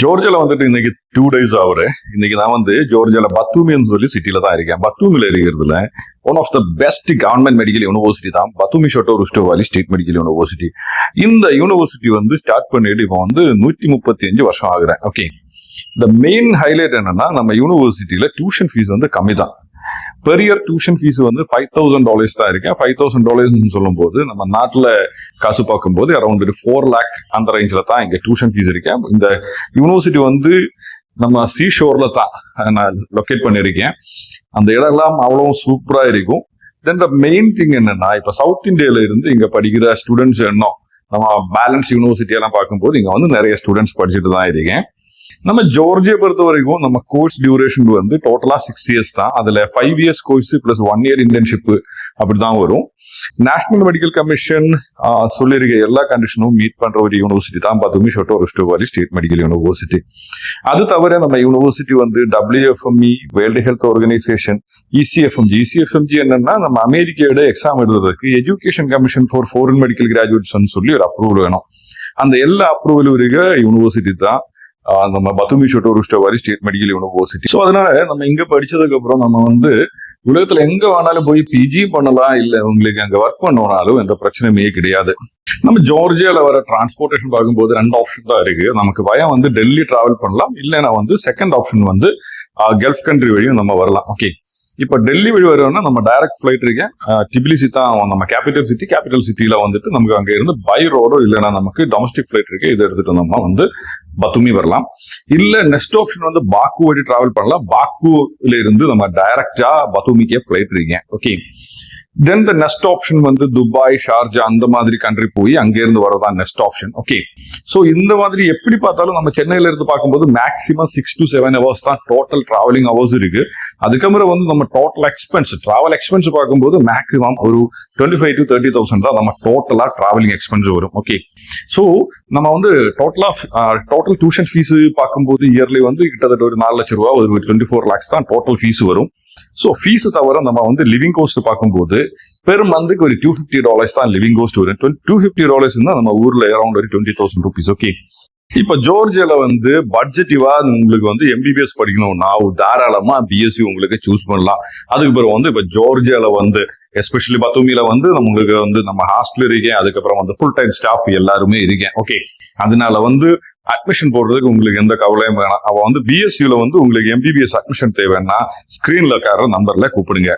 ஜோர்ஜியால வந்துட்டு இன்னைக்கு two days ஆகுது இன்னைக்கு நான் வந்து ஜோர்ஜியில் பத்தூமின்னு சொல்லி சிட்டியில் தான் இருக்கேன். பத்தூமில இருக்கிறதுல one of the best government medical university தான். Batumi Shota Rustaveli state medical university இந்த யூனிவர்சிட்டி வந்து ஸ்டார்ட் பண்ணிட்டு இப்போ வந்து நூற்றி முப்பத்தி அஞ்சு வருஷம் ஆகுறேன். ஓகே இந்த மெயின் ஹைலைட் என்னன்னா நம்ம யூனிவர்சிட்டியில் டியூஷன் ஃபீஸ் வந்து கம்மி தான் பெர் இயர் டியூஷன் ஃபீஸ் வந்து ஃபைவ் தௌசண்ட் டாலர்ஸ் தான் இருக்கேன் ஃபைவ் தௌசண்ட் டாலர்ஸ்னு சொல்லும் போது நம்ம நாட்டில் காசு பார்க்கும்போது அரௌண்ட் ஒரு ஃபோர் லேக் அந்த ரேஞ்சில் தான் இங்கே டியூஷன் ஃபீஸ் இருக்கேன் இந்த யூனிவர்சிட்டி வந்து நம்ம சீ ஷோரில் தான் நான் லொக்கேட் பண்ணியிருக்கேன். அந்த இடம்லாம் அவ்வளோ சூப்பராக இருக்கும். தென் த மெயின் திங் என்னென்னா இப்போ சவுத் இந்தியால இருந்து இங்கே படிக்கிற ஸ்டூடெண்ட்ஸ் என்ன நம்ம பேலன்ஸ் யூனிவர்சிட்டியெல்லாம் பார்க்கும்போது இங்கே வந்து நிறைய ஸ்டூடெண்ட்ஸ் படிச்சுட்டு தான் இருக்கேன். நம்ம ஜோர்ஜியை பொறுத்த வரைக்கும் நம்ம கோர்ஸ் டியூரேஷன் வந்து டோட்டலா சிக்ஸ் இயர்ஸ் தான். அதுல five years course plus one year internship அப்படிதான் வரும். நேஷனல் மெடிக்கல் கமிஷன் சொல்லியிருக்க எல்லா கண்டிஷனும் மீட் பண்ற ஒரு யூனிவர்சிட்டி தான் Batumi Shota Rustaveli state medical university அது தவிர நம்ம யூனிவர்சிட்டி வந்து WFME world health organization ECFMG ECFMG என்னன்னா நம்ம அமெரிக்கையோட எக்ஸாம் எழுதுறதுக்கு education commission for foreign medical graduates சொல்லி ஒரு அப்ரூவல் வேணும். அந்த எல்லா அப்ரூவல் இருக்க யூனிவர்சிட்டி தான். நம்ம பத்துமி ஷோட்டோ வாரி ஸ்டேட் மெடிக்கல் யூனிவர்சிட்டி ஸோ அதனால நம்ம இங்க படிச்சதுக்கு அப்புறம் நம்ம வந்து உலகத்துல எங்க வேணாலும் போய் பிஜி பண்ணலாம். இல்ல உங்களுக்கு அங்க ஒர்க் பண்ணனாலும் எந்த பிரச்சனையுமே கிடையாது. நம்ம ஜோர்ஜியால வர டிரான்ஸ்போர்டேஷன் பார்க்கும்போது ரெண்டு ஆப்ஷன் தான் இருக்கு. நமக்கு பயம் வந்து டெல்லி டிராவல் பண்ணலாம். இல்லைன்னா வந்து செகண்ட் ஆப்ஷன் வந்து கல்ஃப் கண்ட்ரி வழியும் நம்ம வரலாம். ஓகே இப்போ டெல்லி வழி வருவோம்னா நம்ம டைரக்ட் ஃப்ளைட் இருக்கேன் டிபிலிசி தான் நம்ம கேபிட்டல் சிட்டி கேபிட்டல் சிட்டியில வந்துட்டு நமக்கு அங்க இருந்து பை ரோடோ இல்லைன்னா நமக்கு டொமஸ்டிக் ஃப்ளைட் இருக்கு. இதை எடுத்துட்டு நம்ம வந்து பத்துமி வரலாம். இல்ல நெக்ஸ்ட் ஆப்ஷன் வந்து பாக்கு வழி டிராவல் பண்ணலாம். பாக்குல இருந்து நம்ம டைரக்டா பத்துமிக்கே ஃப்ளைட் இருக்கேன். Okay then the next option வந்து துபாய் ஷார்ஜா அந்த மாதிரி கண்ட்ரி போய் அங்கேருந்து வரதான் நெஸ்ட் ஆப்ஷன் ஓகே ஸோ இந்த மாதிரி எப்படி பார்த்தாலும் நம்ம சென்னையில இருந்து பார்க்கும்போது maximum six to seven hours தான் டோட்டல் டிராவலிங் ஹவர்ஸ் இருக்கு. அதுக்கப்புறம் வந்து நம்ம டோட்டல் எக்ஸ்பென்ஸ் டிராவல் எக்ஸ்பென்ஸ் பார்க்கும்போது மேக்ஸிமம் ஒரு twenty five to thirty thousand தான் நம்ம டோட்டலாக டிராவலிங் எக்ஸ்பென்ஸ் வரும். ஓகே ஸோ நம்ம வந்து டோட்டலாக டோட்டல் டியூஷன் ஃபீஸ் பார்க்கும்போது இயர்லி வந்து கிட்டத்தட்ட ஒரு நாலு லட்சம் ரூபா ஒரு டுவெண்ட்டி ஃபோர் லேக்ஸ் தான் டோட்டல் ஃபீஸ் வரும். ஸோ ஃபீஸ் தவிர நம்ம வந்து லிவிங் கோஸ்ட் பார்க்கும்போது பெர் மந்த்துக்கு ஒரு டூ ஃபிஃப்டி டாலர்ஸ் தான் லிவிங் கோஸ்ட் வரும் டூ ஃபிஃப்டி டாலர்ஸ் தான் நம்ம ஊர்ல அரௌண்ட் ஒரு டுவெண்ட்டி தௌசண்ட் ருபீஸ் ஓகே இப்ப ஜோர்ஜியால வந்து பட்ஜெட்டிவா உங்களுக்கு வந்து எம்பிபிஎஸ் படிக்கணும்னா தாராளமா பிஎஸ்சி உங்களுக்கு சூஸ் பண்ணலாம் அதுக்கு பிறகு வந்து இப்ப ஜோர்ஜியால வந்து எஸ்பெஷலி பத்துமியில வந்து நம்மளுக்கு வந்து நம்ம ஹாஸ்டல் இருக்கேன் அதுக்கப்புறம் வந்து ஃபுல் டைம் ஸ்டாஃப் எல்லாருமே இருக்கேன் ஓகே அதனால வந்து அட்மிஷன் போடுறதுக்கு உங்களுக்கு எந்த கவலையும் வேணாம் அவ வந்து பிஎஸ்சியில வந்து உங்களுக்கு எம்பிபிஎஸ் அட்மிஷன் தேவைன்னா ஸ்கிரீன்ல கார நம்பர்ல கூப்பிடுங்க